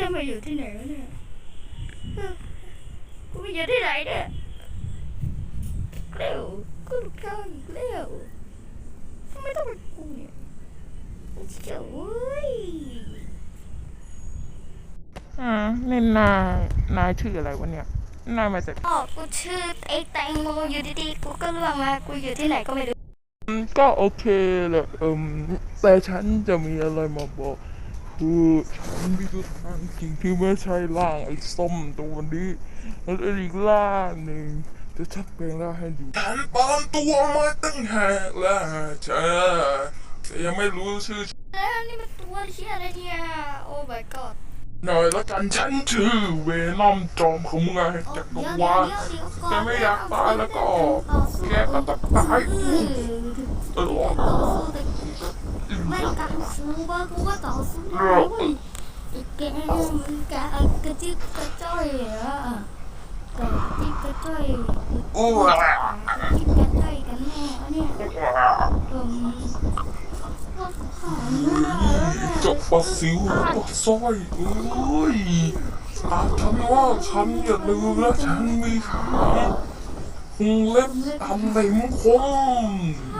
เนี่ยกูไปอยู่ที่ไหนเนี่ยเร็วกูถูกฆ่าอีกแล้วทำไมต้องเป็นกูเนี่ยเจ้าเว้ยอ่าเล่นนายนายชื่ออะไรวะเนี่ยนายมาจากอ๋อกูชื่อไอ้แตงโมอยู่ดีๆกูก็ล่วงมากูอยู่ที่ไหนก็ไม่รู้อืมก็โอเคแหละเอืมแต่ฉันจะมีอะไรมาบอก คือฉันมีตัวทางจริงที่ไม่ใช่ร่างไอ้ส้มตัวนี้มันเป็นอีกร่างหนึ่งจะชัดเป็นร่างให้ดูฉันปลอมตัวมาตั้งหากแล้วเธอแต่ยังไม่รู้ชื่อแล้วนี่มันตัวเชี่ยอะไรเนี่ยโอ้ my god หน่อยแล้วกันฉันชื่อเวนอมจอมขมุงไงโอ้จักรเดี๋ยววาลเดี๋ยวเดี๋ยวก่อนแกไม่อยากตายแล้วก็แกก็ต้องตายเออตลอด ต่อสู้แต่ไม่การสู้ว่ากูก็ต่อสู้ได้วยไอ้แกมันกะกระจิกกระจ้อยอะกระจิกกระจ้อยอู้กระจิกกระจ้อยกันแน่เนี่ยเอิ่มว่าหอมมากเลยจบปะสิวปะสร้อยเอ้ยอาทำว่าฉันอย่าลืมนะฉันมีขาคงเล็บอันเหล็มคมเข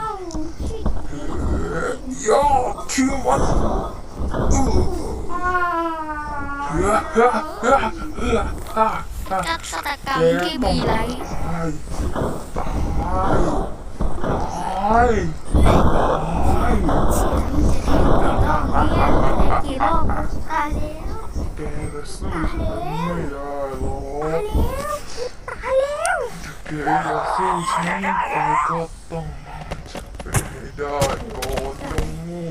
้าที่ ยอดคือมันอื้อ อ่า เฮ้อเฮ้อเฮ้อเฮ้อฮ่าฮ่า จัดสถานการณ์ที่มีไร ตายตายตายตาย กี่รอบตายแล้ว แกจะสู้ฉันไม่ได้หรอก ตา ไปให้ได้ก่อนจงโง่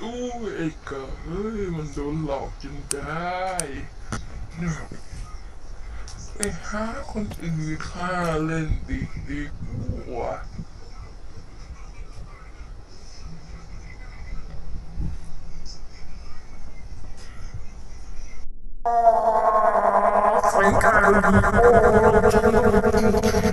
อู้ไอ้กะเฮ้ยมันโดนหลอกจนได้เนี่ยไปหาคนอื่นฆ่าเล่นดีดีกว่าใ